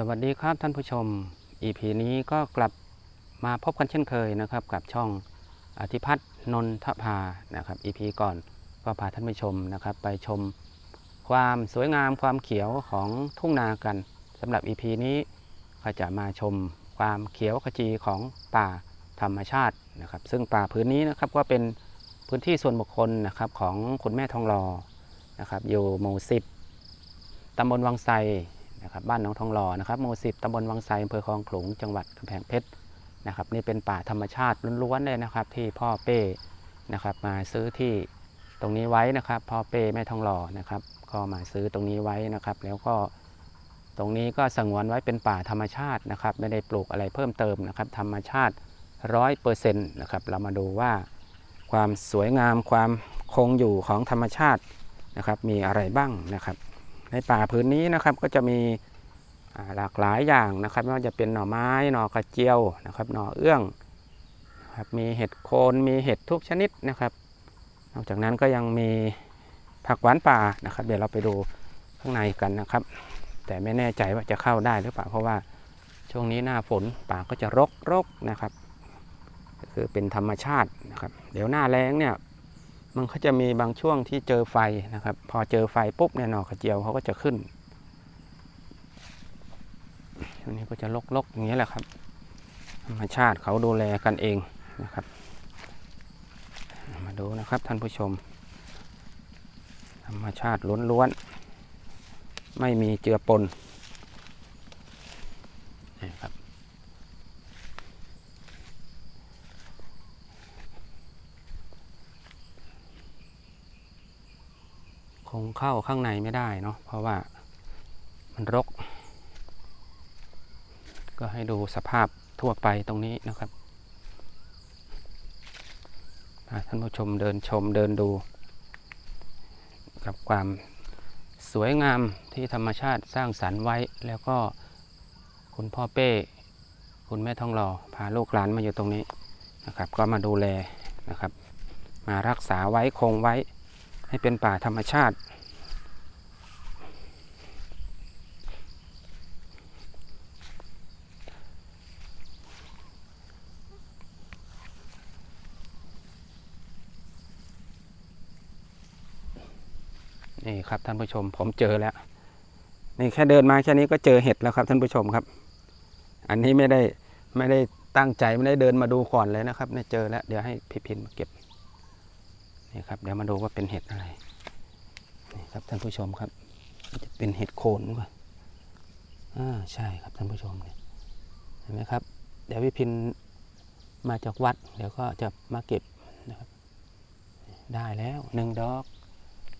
สวัสดีครับท่านผู้ชม EP นี้ก็กลับมาพบกันเช่นเคยนะครับ กับช่องอธิพัฒน์นนทภานะครับ EP ก่อนก็พาท่านผู้ชมนะครับ ไปชมความสวยงามความเขียวของทุ่งนากันสำหรับ EP นี้ก็จะมาชมความเขียวขจีของป่าธรรมชาตินะครับ ซึ่งป่าพื้นนี้นะครับก็เป็นพื้นที่ส่วนบุคคลนะครับของคุณแม่ทองรอนะครับ อยู่หมู่สิบตำบลวังไซ นะครับบ้านหน้องทองหล่อนะครับหมู่สิบตำบลวังไซอำเภอคลองขลุงจังหวัดกำแพงเพชรนะครับนี่เป็นป่าธรรมชาติล้วนๆเลยนะครับ ที่พ่อเป้นะครับมาซื้อที่ตรงนี้ไว้นะครับ พ่อเป้แม่ทองหล่อนะครับ ก็มาซื้อตรงนี้ไว้นะครับ แล้วก็ตรงนี้ก็สงวนไว้เป็นป่าธรรมชาตินะครับ ไม่ได้ปลูกอะไรเพิ่มเติมนะครับ ธรรมชาติร้อยเปอร์เซ็นต์นะครับ เรามาดูว่า ความสวยงามความคงอยู่ของธรรมชาตินะครับ มีอะไรบ้างนะครับ ในป่าพื้นนี้นะครับก็จะมีหลากหลายอย่างนะครับไม่ว่าจะเป็นหน่อไม้หน่อกระเจียวนะครับหน่อเอื้องครับมีเห็ดโคนมีเห็ดทุกชนิดนะครับ นอกจากนั้นก็ยังมีผักหวานป่านะครับ เดี๋ยวเราไปดูข้างในกันนะครับ แต่ไม่แน่ใจว่าจะเข้าได้หรือเปล่าเพราะว่าช่วงนี้หน้าฝนป่าก็จะรกรกนะครับก็คือเป็นธรรมชาตินะครับ เดี๋ยวหน้าแล้งเนี่ย มันก็จะมีบางช่วงที่เจอไฟนะครับ พอเจอไฟปุ๊บเนี่ยหน่อกระเจียวเขาก็จะขึ้นช่วงนี้ก็จะลกๆอย่างนี้แหละครับ ธรรมชาติเขาดูแลกันเองนะครับ มาดูนะครับท่านผู้ชม ธรรมชาติล้วนๆ ไม่มีเจือปนครับ คงเข้าข้างในไม่ได้เนาะเพราะว่ามันรก ก็ให้ดูสภาพทั่วไปตรงนี้นะครับท่านผู้ชมเดินชมเดินดู กับความสวยงามที่ธรรมชาติสร้างสรรค์ไว้ แล้วก็คุณพ่อเป้ คุณแม่ทองหล่อพาลูกหลานมาอยู่ตรงนี้นะครับ ก็มาดูแลนะครับ มารักษาไว้คงไว้ ให้เป็นป่าธรรมชาติ นี่ครับท่านผู้ชมผมเจอแล้ว นี่แค่เดินมาแค่นี้ก็เจอเห็ดแล้วครับท่านผู้ชมครับ อันนี้ไม่ได้ไม่ได้ตั้งใจไม่ได้เดินมาดูก่อนเลยนะครับเนี่ยเจอแล้วเดี๋ยวให้พี่พินมาเก็บ นี่ครับ เดี๋ยวมาดูว่าเป็นเห็ดอะไรนี่ครับท่านผู้ชมครับจะเป็นเห็ดโคนป่ะอ่าใช่ครับท่านผู้ชมเนี่ยเห็นไหมครับ เดี๋ยวพี่พินมาจากวัด เดี๋ยวก็จะมาเก็บนะครับ ได้แล้วหนึ่งดอก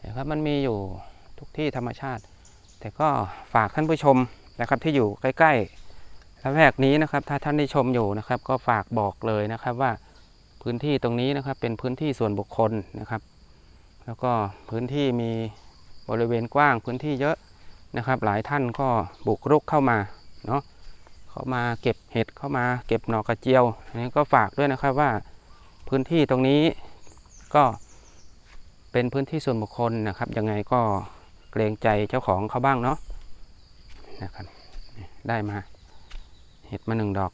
นะครับมันมีอยู่ทุกที่ธรรมชาติ แต่ก็ฝากท่านผู้ชมนะครับที่อยู่ใกล้ๆละแวกนี้นะครับ ถ้าท่านได้ชมอยู่นะครับ ก็ฝากบอกเลยนะครับว่า พื้นที่ตรงนี้นะครับเป็นพื้นที่ส่วนบุคคลนะครับ แล้วก็พื้นที่มีบริเวณกว้างพื้นที่เยอะนะครับ หลายท่านก็บุกรุกเข้ามาเนาะเขามาเก็บเห็ดเข้ามาเก็บหน่อกระเจียวอันนี้ก็ฝากด้วยนะครับว่าพื้นที่ตรงนี้ก็เป็นพื้นที่ส่วนบุคคลนะครับยังไงก็เกรงใจเจ้าของเขาบ้างเนาะนะครับได้มาเห็ดมาหนึ่งดอก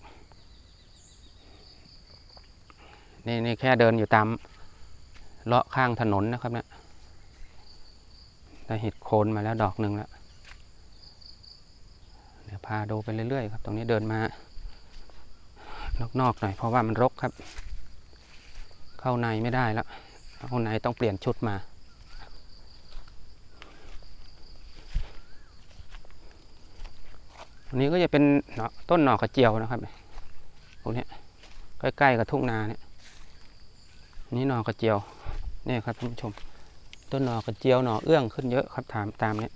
นี่นี่แค่เดินอยู่ตามเลาะข้างถนนนะครับเนี่ยได้เห็ดโคนมาแล้วดอกหนึ่งแล้ว เดี๋ยวพาดูไปเรื่อยๆครับ ตรงนี้เดินมานอกๆหน่อย เพราะว่ามันรกครับ เข้าในไม่ได้แล้วเข้าในต้องเปลี่ยนชุดมาอันนี้ก็จะเป็นต้นหน่อกระเจียวนะครับตรงนี้ใกล้ๆกับทุ่งนาเนี่ย นนี้หนอกระเจียวนี่ครับท่านผู้ชม ต้นหนอกระเจียวหนอเอื้องขึ้นเยอะครับถามตามเนี้ย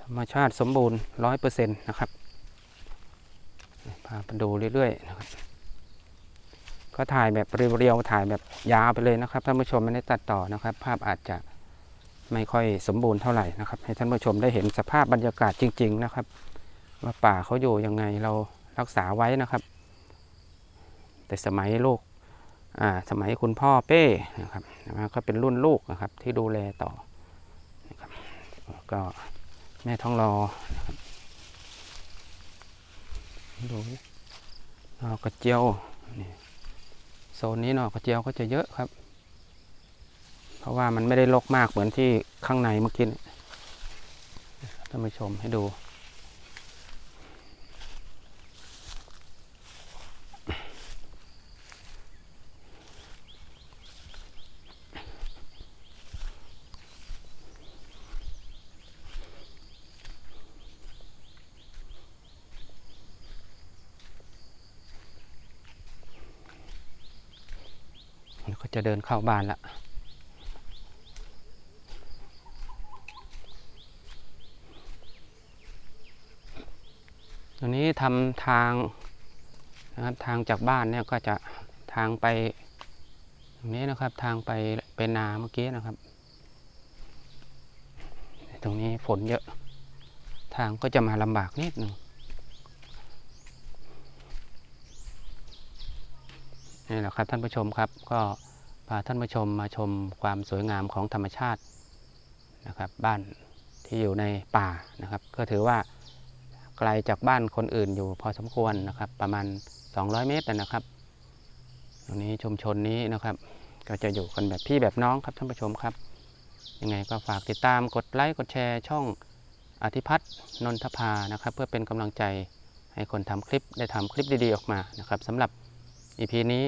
ธรรมชาติสมบูรณ์ร้อยเปอร์เซ็นต์นะครับพาไปดูเรื่อยๆนะครับ ก็ถ่ายแบบเรียวๆถ่ายแบบยาวไปเลยนะครับท่านผู้ชมไม่ได้ตัดต่อนะครับ ภาพอาจจะไม่ค่อยสมบูรณ์เท่าไหร่นะครับ ให้ท่านผู้ชมได้เห็นสภาพบรรยากาศจริง ๆ นะครับ ว่าป่าเขาอยู่ยังไงเรา รักษาไว้นะครับ แต่สมัยลูกสมัยคุณพ่อเป้นะครับก็เป็นรุ่นลูกนะครับที่ดูแลต่อนะครับก็แม่ท้องรอนะครับดูนอกระเจียวนี่โซนนี้นอกระเจียวก็จะเยอะครับ เพราะว่ามันไม่ได้รกมากเหมือนที่ข้างในเมื่อกี้นี่ท่านผู้ชมให้ดู จะเดินเข้าบ้านละตรงนี้ทำทางนะครับทางจากบ้านเนี่ยก็จะทางไปตรงนี้นะครับทางไปเป็นนาเมื่อกี้นะครับ ตรงนี้ฝนเยอะ ทางก็จะมาลำบากนิดหนึ่งนี่แหละครับท่านผู้ชมครับก็ พาท่านผู้ชมมาชมความสวยงามของธรรมชาตินะครับ บ้านที่อยู่ในป่านะครับ ก็ถือว่าไกลจากบ้านคนอื่นอยู่พอสมควรนะครับ ประมาณ 200 เมตรนะครับ ตรงนี้ชุมชนนี้นะครับ ก็จะอยู่กันแบบพี่แบบน้องครับท่านผู้ชมครับ ยังไงก็ฝากติดตามกดไลค์กดแชร์ช่องอธิพัฒน์นนทภานะครับ เพื่อเป็นกำลังใจให้คนทำคลิปได้ทำคลิปดีๆออกมานะครับสำหรับ EP นี้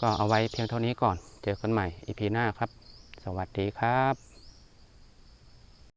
ก็เอาไว้เพียงเท่านี้ก่อน เจอกันใหม่อีพีหน้าครับ สวัสดีครับ